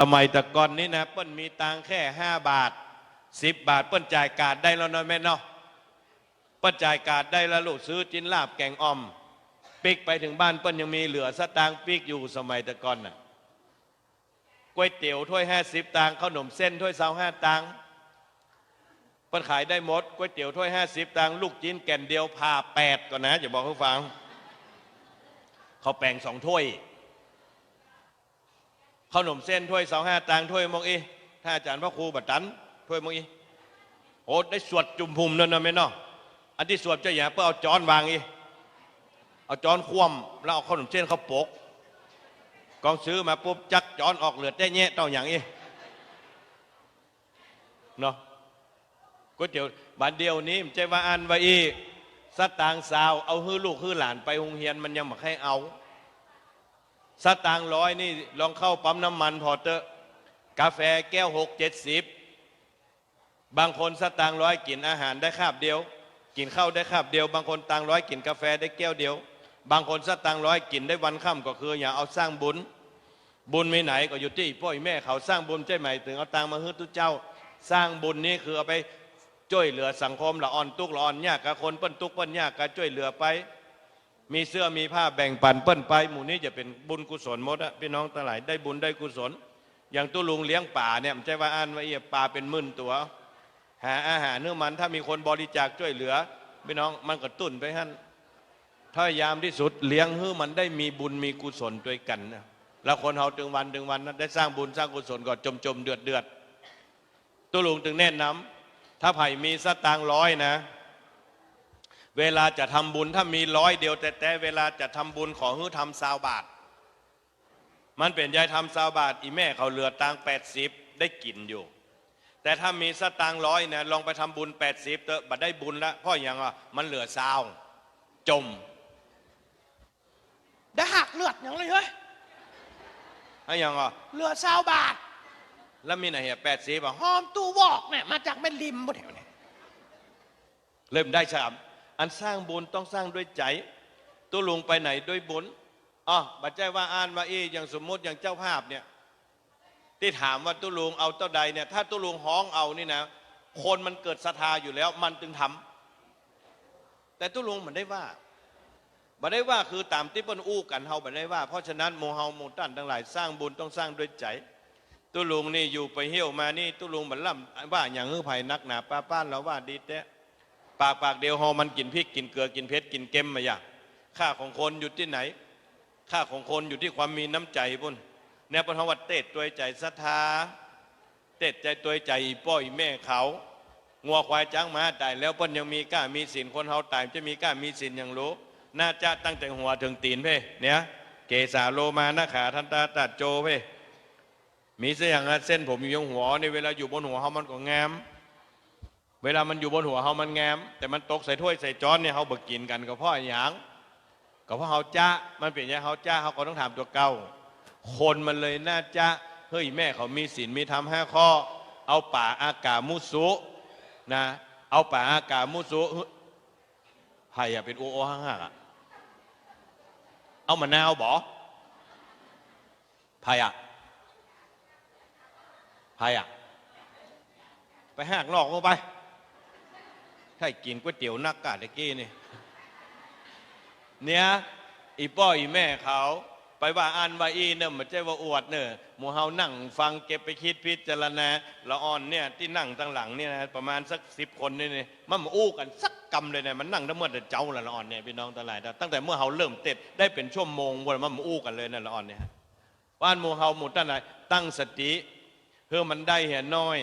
สมัยแตะก่อนนี้นะเปิ้นมีตังแค่ห้าบาทสิบบาท เปิ้นจ่ายการดได้แล้วเนาะแม่เนาะเปิ้นจ่ายการดได้แล้วลูกซื้อจินลาบแกงอ่อมปิกไปถึงบ้านเปิ้นยังมีเหลือสตางค์ปิกอยู่สมัยแตะก่อนน่ะก๋วยเตี๋ยวถ้วยห้าสิบตังค์ขนมเส้นถ้วยสาวห้าตังเปิ้นขายได้หมดก๋วยเตี๋ยวถ้วยห้าสิบตังลูกจินแก่นเดียวผ่าแปดก่อนนะอย่าบอกให้ฟังเขาแปลงสองถ้วย ขนมเส้นถ้วยสองห้าตังถ้วยมองอีถ้าอาจารย์พระครูบัดตันถ้วยมองอีโอ้ได้สวดจุ่มพุมนั่นนะไม่นาะอันที่สวดเจ้าอย่าเพื่อเอาจอนวางอีเอาจอนคว่ำแล้วเอาขนมเส้นเขาโปกกองซื้อมาปุ๊บจักจอนออกเหลือดได้แง่เต้าอย่างอีเนาะก๋วยเตี๋ยวบานเดียวนี้มันใจว่าอันว่าอีสตางสาวเอาฮื้อลูกฮื้อหลานไปโรงเรียนมันยังมาให้เอา สตางค์ร้อยนี่ลองเข้าปั๊มน้ำมันพอเตอะกาแฟแก้วหกเจ็ดสิบบางคนสตางค์ร้อยกินอาหารได้คาบเดียว กินข้าวได้คาบเดียว บางคนตังค์ร้อยกินกาแฟได้แก้วเดียว บางคนสตางค์ร้อยกินได้วันค่ำก็คือ อย่าเอาสร้างบุญ บุญไม่ไหนก็อยู่ที่พ่อแม่เขาสร้างบุญใช่ไหมถึงเอาตังค์มาให้ทุกเจ้า สร้างบุญนี่คือเอาไปช่วยเหลือสังคมละอ่อนตุกละอ่อนยากกับคนเปิ้นตุกเปิ้นยากก็ช่วยเหลือไป มีเสื้อมีผ้าแบ่งปันเปิ้นไป หมู่นี้จะเป็นบุญกุศลหมดอะพี่น้องทั้งหลายได้บุญได้กุศล อย่างตุลุงเลี้ยงป่าเนี่ยมันใช่ว่าอ่านว่าเอียป่าเป็นหมื่นตัว หาอาหารเนื้อมันถ้ามีคนบริจาคช่วยเหลือพี่น้องมันก็ตุ่นไปฮั่นถ้ายามที่สุดเลี้ยงให้มันได้มีบุญมีกุศลด้วยกันนะแล้วคนเฮาถึงวันถึงวันนั้นได้สร้างบุญสร้างกุศลก็จมจมเดือดเดือดตุลุงถึงแนะนำถ้าไผ่มีสตางค์ร้อยนะ เวลาจะทำบุญถ้ามีร้อยเดียว แต่แต่เวลาจะทำบุญขอให้ทำซาวบาท มันเป็นยายทำซาวบาท อีแม่เขาเหลือตังแปดสิบได้กินอยู่ แต่ถ้ามีสตางค์ร้อยเนี่ยลองไปทำบุญแปดสิบเตอะบัดได้บุญละเพราะอย่างอะมันเหลือซาวจมได้หักเลือดอย่างเลยเฮ้ยให้อย่างอะเลือดซาวบาท แล้วมีไหนเหียแปดสิบอะหอมตูวอกเนี่ยมาจากแม่ริมบนแถวเนี่ยเริ่มได้สาม อันสร้างบุญต้องสร้างด้วยใจ ตัวลุงไปไหนด้วยบุญอ๋อบัดใจว่าอ่านว่าเอีอย่างสมมติอย่างเจ้าภาพเนี่ยที่ถามว่าตุลุงเอาเต้าใดเนี่ยถ้าตุลุงฮ้องเอานี่นะคนมันเกิดศรัทธาอยู่แล้ว มันจึงทำแต่ตุลุงมันได้ว่าบัได้ว่าคือตามที่เปิ้นอู้กันเฮาบัได้ว่า เพราะฉะนั้นโมเฮาโมตันทั้งหลายสร้างบุญต้องสร้างด้วยใจตุลุงนี่อยู่ไปเหี่ยวมานี่ตุลุงบันล่ำว่าอย่างฮือไผ่นักหนาป้าป้านเราว่าดีแต่ ปากปากเดียวเฮามันกินพริกกินเกลือกินเผ็ดกินเค็มมาอย่างค่าของคนอยู่ที่ไหน ค่าของคนอยู่ที่ความมีน้ำใจพุ่นแนวปฐวัดเตดตัวใจศรัทธาเตดใจตัวใจป้อยแม่เขางัวควายจ้างมาตายแล้วเพิ่นยังมีกล้ามีศีลคนเฮาตายจะมีกล้ามีศีลอย่างรู้น่าจะตั้งแต่หัวถึงตีนเพ่เนี่ยเกสาโลมานะขาทันตาตัดโจเพ่มีเส้นอย่างเส้นผมอยู่บนหัวในเวลาอยู่บนหัวเขามันก็งาม เวลามันอยู่บนหัวเขามันแงม แต่มันตกใส่ถ้วยใส่จ้อนเนี่ยเขาเบิกกินกันก็เพราะอย่างก็เพราะเขาจ้ามันเป็นอย่างเขาจ้าเขาก็ต้องถามตัวเก่า คนมันเลยน่าจะเฮ้ยแม่เขามีศีลมีธรรมห้าข้อ เอาป่าอากามุสุนะเอาป่าอากามุสุไผ่อะเป็นโอโอห้างๆอะเอามะนาวบอไผ่อะใครอะไปห้างนอกเข้าไป ถ้ากินก๋วยเตี๋ยวนักกาตะกี้นี่เนี่ยอีป้ออีแม่เขาไปว่าอันว่าอีเนี่ยมันใจว่าอวดเนอะหมูเฮานั่งฟังเก็บไปคิดพิจารณาละอ่อนเนี่ยที่นั่งตั้งหลังเนี่ยนะประมาณสักสิบคนนี่นี่มันมาอู้กันสักกำเลยเนี่ยมันนั่งทั้งเมื่อแต่เจ้าละอ่อนเนี่ยพี่น้องทั้งหลายตั้งแต่เมื่อเฮาเริ่มเต็ดได้เป็นชั่วโมงวันมันมาอู้กันเลยนั่นละอ่อนเนี่ยว่านหมูเฮาหมูตั้งไหนตั้งสติเพื่อมันได้เห็นน้อย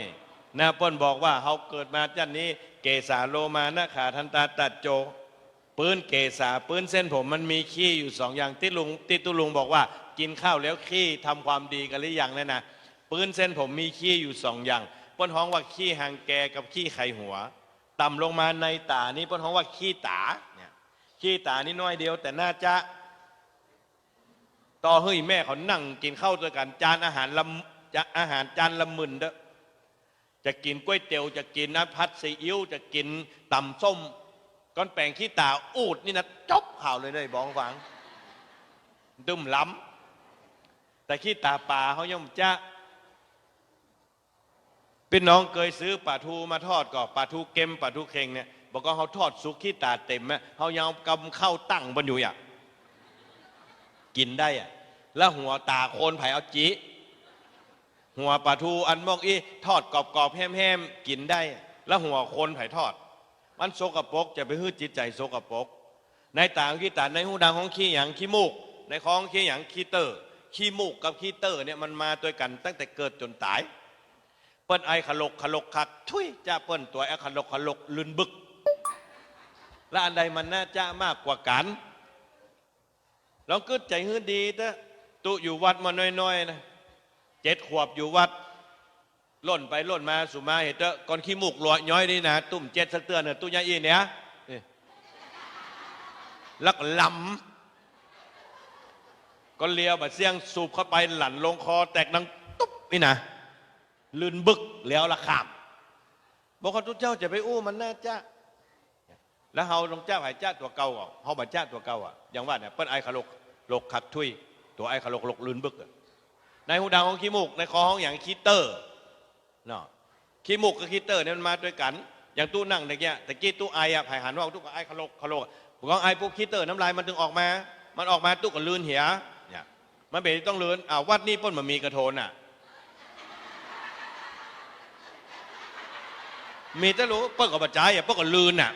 นะเป้นบอกว่าเขาเกิดมาจันนี้ เกษาโลมานะขาทันตาตัดโจปืนเกษาปืนเส้นผมมันมีขี้อยู่สองอย่างที่ลุงที่ตุลุงบอกว่า กินข้าวแล้วขี้ทำความดีกันหรือยังนั่นนะปืนเส้นผมมีขี้อยู่สองอย่างเป้นฮ้องว่าขี้หางแกกับขี้ไข่หัว ต่ำลงมาในตานี่เป้นฮ้องว่าขี้ตาเนี่ยขี้ตานี่น้อยเดียว แต่น่าจะต่อเฮ้ยแม่เขานั่งกินข้าวด้วยกันจานอาหารลำจะอาหารจานละหมื่นเด้อ จะกินก๋วยเตี๋ยวจะกินน้ำพัดซีอิ๊วจะกินตำส้ม ก้อนแปลงขี้ตาอูดนี่นะจบข่าวเลยได้บอกฟังดึมล้ำแต่ขี้ตาป่าเขาย่อมจะพี่น้องเคยซื้อปลาทูมาทอดก็ปลาทูเค็มปลาทูเค็งเนี่ยบอกว่าเขาทอดสุกขี้ตาเต็มไหมเขายาวกำเข้าตั้งบนอยู่อะกินได้อะแล้วหัวตาโคนไผ่เอาจี หัวปลาทูอันมอกอีทอดกรอบๆแห้มๆกินได้ แล้วหัวโคนไผ่ทอด มันโซกปรกจะไปฮื้อจิตใจโซกปรกในต่างขี้ตาในหูดังของขี้หยังขี้มูก ในคองขี้หยังขี้เตอร์ขี้มูกกับขี้เตอร์เนี่ยมันมาด้วยกันตั้งแต่เกิดจนตาย เปิ้นไอขลกขลกคักทุยจะเปิ้นตัวไอขลกขลกลืนบึก และอันใดมันน่าจะมากกว่ากันลองกึดใจฮื้อดีเถอะตุอยู่วัดมาน้อยๆนะ จ็ดขวบอยู่วัดล่นไปล่นมาสุมาเหตุเถอก่อนขี้มูกลอยย้อยนี่นะตุ่มเจ็ดสักเตือนเนอะตุ้ยาอีเนี่ยนี่แล้วก็ลำก็เลี้ยวบัดเสียงสูบเข้าไปหลั่นลงคอแตกดังตุ๊บนี่นะลื่นบึกแล้วละขามบอกว่าทุกเจ้าจะไปอู้มันน่าจะแล้วเฮาลงเจ้าหายจ้าตัวเก่าอะเฮาบัจ้าตัวเก่าอะอย่างว่าเนี่ยเปิ้นไอขลกลกขักทุยตัวไอขลกลกลื่นบึกอะ ในหูดังของขี้มูกในคอห้องอย่างคีเตอร์เนาะขี้มูกกับคีเตอร์เนี่ยมันมาด้วยกัน อย่างตู้นั่งตะเกียตะกี้ตู้ไออะไผ่หันว่าตู้ก็ไอขลกขลกผมก็ไอปุ๊บคีเตอร์น้ำลายมันถึงออกมา มันออกมาตู้ก็ลื่นเหียเนี่ยมันเป็นต้องลื่นอ่าวัดนี่ป้นมันมีกระโทนอะมีแต่รู้เปิ้ลกับปัจจัยอะเปิ้ลกับลืนอะ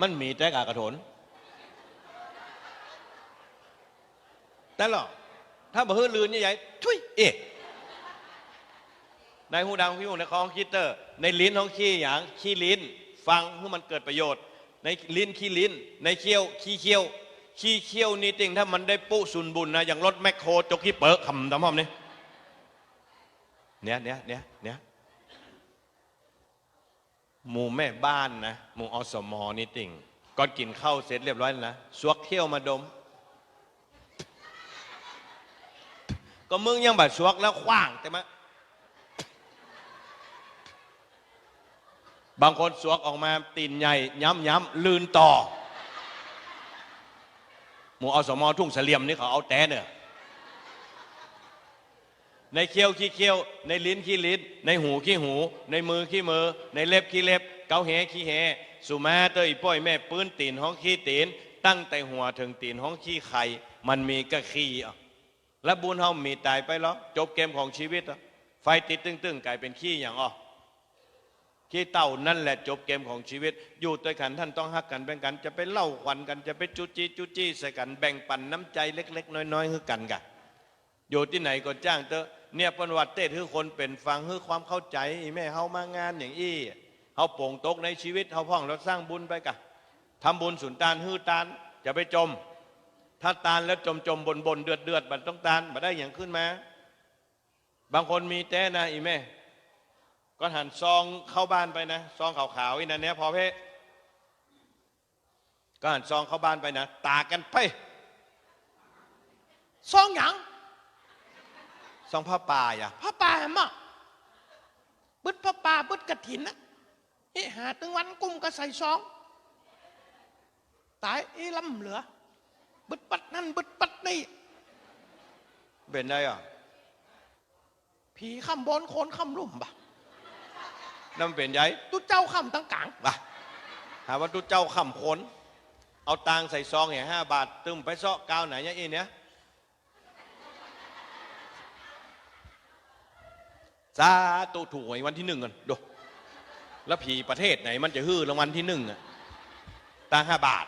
มันมีแต่กากระโถน แต่หรอถ้าบ่ฮื้อลืนใหญ่ๆทุยเอ๊ะในหูดังพี่หูในคอของคิดเตอร์ในลิ้นของขี้อย่างขี้ลิ้น ฟังเพื่อมันเกิดประโยชน์ ในลิ้นขี้ลิ้น ในเคี้ยวขี้เคี้ยวขี้เคี้ยวนี่ติงถ้ามันได้ปุสุนบุญนะอย่างรถแมคโครจกขี้เปิกคำตามห้อมนี่เนี่ยเนี่ยเนี่ยเนี่ยหมู่แม่บ้านนะหมู่อสมอนี่ติ่งก่อนกินข้าวเสร็จเรียบร้อยแล้วนะสวกเขี้ยวมาดม ก็มึงยังบัดสวกแล้วขว้างแต่มบางคนสวกออกมาตีนใหญ่ย้ำย้ำลืนต่อ หมูอสมอทุ่งเสลี่ยมนี่เขาเอาแต่เนี่ยในเคี้ยวขี้เคี้ยว ในลิ้นขี้ลิ้น ในหูขี้หู ในมือขี้มือ ในเล็บขี้เล็บ เกาแหขี้แหสุมาเตยป้อยแม่ปื้นตีนห้องขี้ตีน ตั้งแต่หัวถึงตีนห้องขี้ไข่ มันมีก็ขี้อะ และบุญเฮามีตายไปแล้วจบเกมของชีวิต ไฟติดตึ้งๆกลายเป็นขี้อย่างอะขี้เต่านั่นแหละจบเกมของชีวิต อยู่ด้วยกันท่านต้องฮักกันแบ่งกัน จะไปเล่าขวัญกันจะไปจุจี้จุจี้ใส่กันแบ่งปันน้ำใจเล็ก ๆ น้อยๆคือกันกันอยู่ที่ไหนก็จ้างเตอะเนี่ยประวัติเต้คือคนเป็นฟังคือความเข้าใจอีแม่เฮามางานอย่างอี้เฮาโป่งตกในชีวิตเฮาพ่องเราสร้างบุญไปกะทำบุญสุนทานฮือตานจะไปจม ถ้าตานแล้วจมจมบนบนเดือดเดือดบัดต้องตานบัดได้อย่างขึ้นมา บางคนมีแต่นะอีแม่ ก็หันซองเข้าบ้านไปนะ ซองขาวๆอีนั่นเนี่ยพอเพะก็หันซองเข้าบ้านไปนะ ตากันไป ซองหยังซองผ้าป่าอย่าพระป่ามาบึดพระป่าบึดกระถินนะเอ๊ะหาตึงวันกุ้มก็ใส่ซอง ตายเอ้ลำเหลือ บึดปัดนั่นบึดปัดนี่ เป็นไงอะผีคำบนโคนคำลุ่มบ่ะนั่นเป็นไงตุเจ้าคำตั้งกลางว่ะหาว่าตุเจ้าขำขนเอาตังค์ใส่ซองเนี่ยห้าบาทตึมไปเซาะกาวไหนเนี่ยอีเนี่ยสาตุถูกหวยวันที่หนึ่งกันดูแล้วผีประเทศไหนมันจะฮื้อรางวัลที่หนึ่งอะตังห้าบาท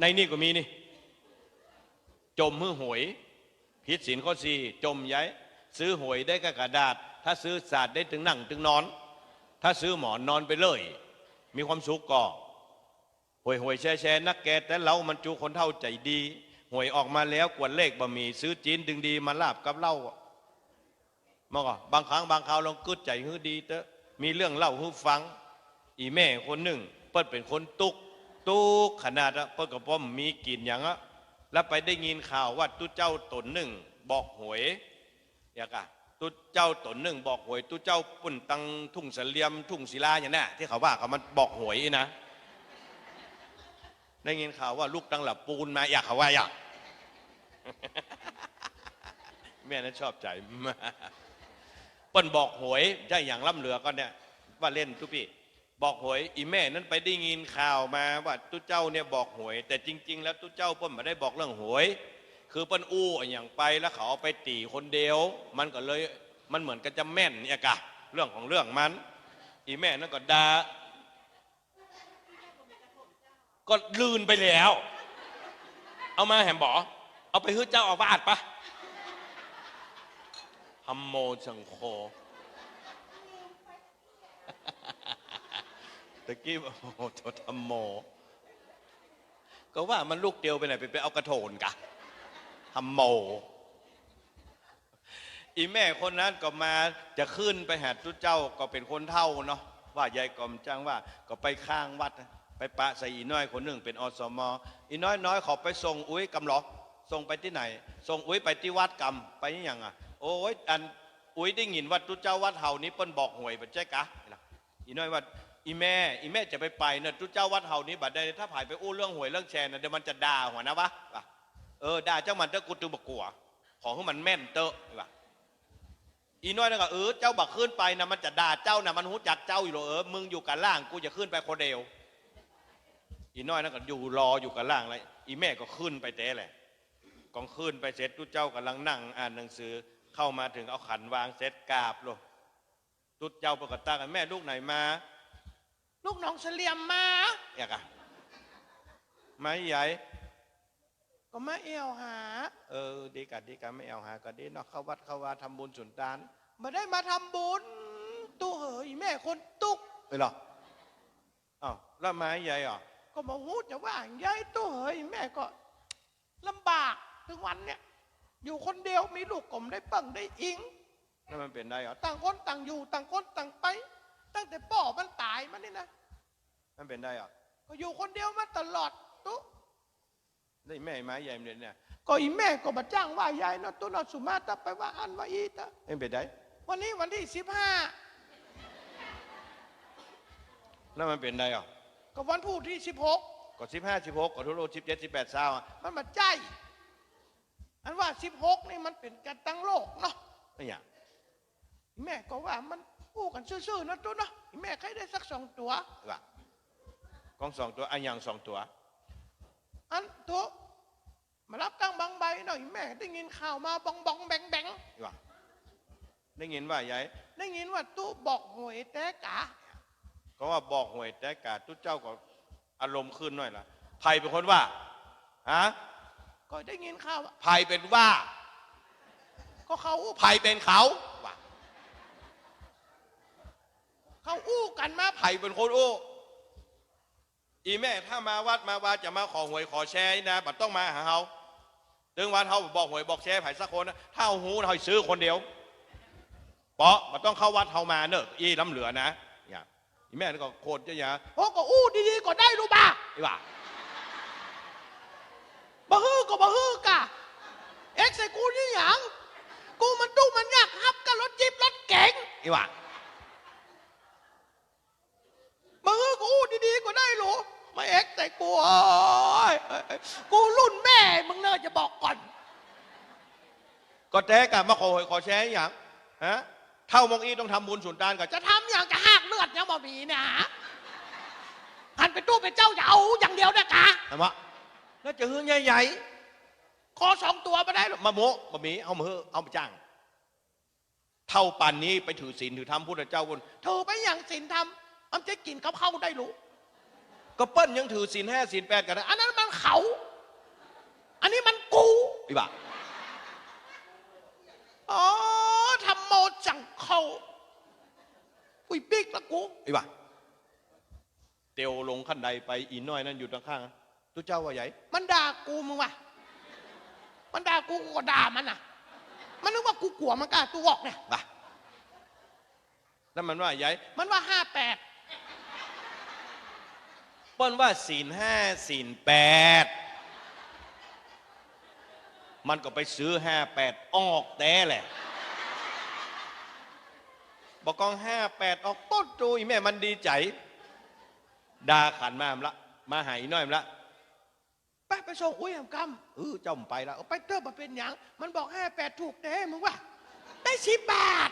ในนี่ก็มีนี่ จมฮื้อหวยพิษสินข้อสี่จมย้ายซื้อหวยได้กกระดาษ ถ้าซื้อศาสตร์ได้ถึงนั่งถึงนอน ถ้าซื้อหมอนนอนไปเลย มีความสุขก่อหวยหวยแช่แช่นักแกแต่เรามันจูคนเท่าใจดีหวยออกมาแล้วกวนเลขบะหมี่ซื้อจีนดึงดีมาลาบกับเหล้ามาก่บางครั้งบางคราวลองกึดใจฮื้อดีเตอะมีเรื่องเล่าฮื้อฟัง อีแม่คนหนึ่งเปิ้ลเป็นคนตุก ตุกขนาดอะเปิ้ลกับป้อมมีกินอย่างอะแล้วไปได้ยินข่าวว่าตุเจ้าตนหนึ่งบอกหวยอยากอะตุเจ้าตนหนึ่งบอกหวยตุเจ้าปุ่นตังทุ่งเสลียมทุ่งศิลาอย่างนั้นที่เขาว่าเขามันบอกหวยนะได้ยินข่าวว่าลูกตังหลับปูนมาอยากเขาว่าอยากแม่นั้นชอบใจมากเปิ้นบอกหวยได้อย่างล่ำเหลือก็เนี่ยว่าเล่นทุกพี่ บอกหวยอีแม่นั้นไปได้ยินข่าวมาว่าตุ๊เจ้าเนี่ยบอกหวย แต่จริง ๆ แล้วตุ๊เจ้าเปิ้นไม่ได้บอกเรื่องหวย คือเปิ้นอู้อย่างไปแล้วเขาเอาไปตีคนเดียว มันก็เลยมันเหมือนกันจะแม่นเนี่ยกะเรื่องของเรื่องมัน อีแม่นั่นก็ดาก็ลืนไปแล้ว เอามาแหมบอเอาไปฮื้อเจ้าอาวาสปะฮัมโมชังโค ตะกี้บอกโอ้โหโทษฮัมโม ก็ว่ามันลูกเดียวไปไหนไปไปเอากระโถนกะฮัมโม อีแม่คนนั้นก็มาจะขึ้นไปหาทุเจ้าก็เป็นคนเท่าเนาะว่ายายกอมจ้างว่าก็ไปข้างวัดนะไปปะใส่อีน้อยคนหนึ่งเป็นอสมอีน้อยน้อยขอไปส่งอุ้ยกำหลอกส่งไปที่ไหน ส่งอุ้ยไปที่วัดกำไปนี่ยังอะ โอ้ยอันอุ้ยได้ยินว่าทุเจ้าวัดเฮานี้เปิ้นบอกหวยบัดใจกะอีน้อยว่า อีแม่อีแม่จะไปไปเนอะทุเจ้าวัดเฮานี้บัดได้ถ้าผ่ายไปอู้เรื่องหวยเรื่องแชร์นะเดี๋ยวมันจะด่าหัวนะวะเออด่าเจ้ามันเตอะกูตึงบกกัว ของให้มันแม่นเตอะว่ะอีน้อยนั่นก็เออเจ้าบักขึ้นไปนะมันจะด่าเจ้านะมันหูจักเจ้าอยู่หรอเออมึงอยู่กันล่างกูจะขึ้นไปคนเดียวอีน้อยนั่นก็อยู่รออยู่กันล่างเลยอีแม่ก็ขึ้นไปเต้แหละกองขึ้นไปเสร็จทุเจ้ากำลังนั่ง อ่านหนังสือเข้ามาถึงเอาขันวางเสร็จกราบลงทุเจ้าปกติกันแม่ลูกไหนมา ลูกน้องเสลียมมาอยากอะไม้ใหญ่ก็มาเอวหา เออ ดีกันดีกันไม่เอาหากันดีเนาะเข้าวัดเข้าวาทำบุญสุนทานมาได้มาทำบุญตู้เหยแม่คนตุกเออเหรออ้าวแล้วไม้ใหญ่เหรอก็มาหูจะว่าอย่างยายตู้เหยแม่ก็ลำบากถึงวันเนี่ยอยู่คนเดียวมีลูกกลมได้เปังได้อิงแล้วมันเป็นได้เหรอต่างคนต่างอยู่ต่างคนต่างไป ตั้งแต่ป่อมันตายมานี่นะ มันเป็นได้เหรอก็อยู่คนเดียวมาตลอดตุ๊ได้แม่ไม้ใหญ่เนี่ยเนี่ยก็อีแม่ก็มาจ้างว่ายายเนาะตุ๊เนาะสุมาตะไปว่าอันว่าอีตะมันเป็นได้ วันนี้วันที่สิบห้าแล้วมันเป็นได้เหรอก็วันพูดที่สิบหกก็สิบห้าสิบหกก็ทุโรสิบเจ็ดสิบแปดเศร้าอะมันมาใจ อันว่าสิบหกนี่มันเป็นการตั้งโลกเนาะ ไม่อยากอีแม่ก็ว่ามัน พูดกันซื่อๆนะตุ๊เนาะอีแม่ใครได้สักสองตัวว่ะกองสองตัวอันอย่างสองตัว อันตัวมารับตั้งบางใบหน่อยแม่ ได้ยินข่าวมาบองบองแบงแบงว่ะได้ยินว่าใหญ่ได้ยินว่าตู้บอกหวยแต่กะก็ว่าบอกหวยแต่กาทุกเจ้าก็อารมณ์ขึ้นหน่อยล่ะไผ่เป็นคนว่าฮะก็ได้ยินข่าวว่าไผ่เป็นว่า ก็เขาไผ่เป็นเขาว่ะ เขาอู้กันมาไผ่เป็นคนโอ้อีแม่ถ้ามาวัดมาว่าจะมาขอหวยขอแชร์นี่นะบัดต้องมาหาเขาถึงวันเขาบอกหวยบอกแชร์ไผ่สักคนนะถ้าเอาหูเราให้ซื้อคนเดียวเปาะมันต้องเข้าวัดเข้ามาเนอะอีล้ำเหลือนะอย่าอีแม่นี่ก็โคตรจะอย่าโอ้ก็อู้ดีๆก็ได้รู้ป่ะไอ้ว่าบ่ฮือก็บ่ฮือกะเอ็กซ์ใส่กูนี่หยังกูมันตู้มันยากฮับกับรถจิ๊บรถเก๋งไอ้ว่า บ่ฮือก็อู้ดีๆก็ได้รู้มาเอ็กซ์ใส่กูโอ้ยกูรุ่นแม่มึงเนอะจะบอกก่อน ก็แท้กันมาขอหวยขอแชร์อย่างฮะเท่ามองอีต้องทำบุญสุนทานกับจะทำอย่างจะหากเลือดยังบ่มีเนี่ยฮะหันไปตู้เป็นเจ้าอย่าเอาอย่างเดียวนะกะทำวะแล้วจะหื้อใหญ่ขอสองตัวมาได้หรอๆมาโมะบะหมี่เอามาเฮ้อเอามาจ้าง เท่าปันนี้ไปถือศีลถือธรรมพุทธเจ้าคนเธอไปอย่างศีลธรรม อำจะกินกับเข้าได้รู้ก็เปิ้ลยังถือศีลห้าศีลแปดกันนะอันนั้นมันเขา อันนี้มันกูไอ้บ่าอ๋อทำโมจังเขาอุ้ยปิ๊กละกูไอ้บ่าเตียวลงขั้นใดไปอีน้อยนั่นอยู่ข้างๆตัวเจ้าว่าใหญ่ มันด่ากูมึงวะมันด่ากูกูก็ด่ามันน่ะ มันนึกว่ากูกลัวมันกล้าตัวบอกเนี่ยบ่าแล้วมันว่าใหญ่ มันว่าห้าแปด เปิ้ลว่าศีลห้าศีลแปดมันก็ไปซื้อห้าแปดออกแต่แหละ บอกกองห้าแปดออกต้นจูอีแม่มันดีใจดาขันมามละ มาหายน้อยมละแป๊บไปส่งอุ้ยแหมกำเออเจ้าไปแล้วไปเตอร์มาเป็นหยังมันบอกห้าแปดถูกเด้มึงว่า ได้สิบบาท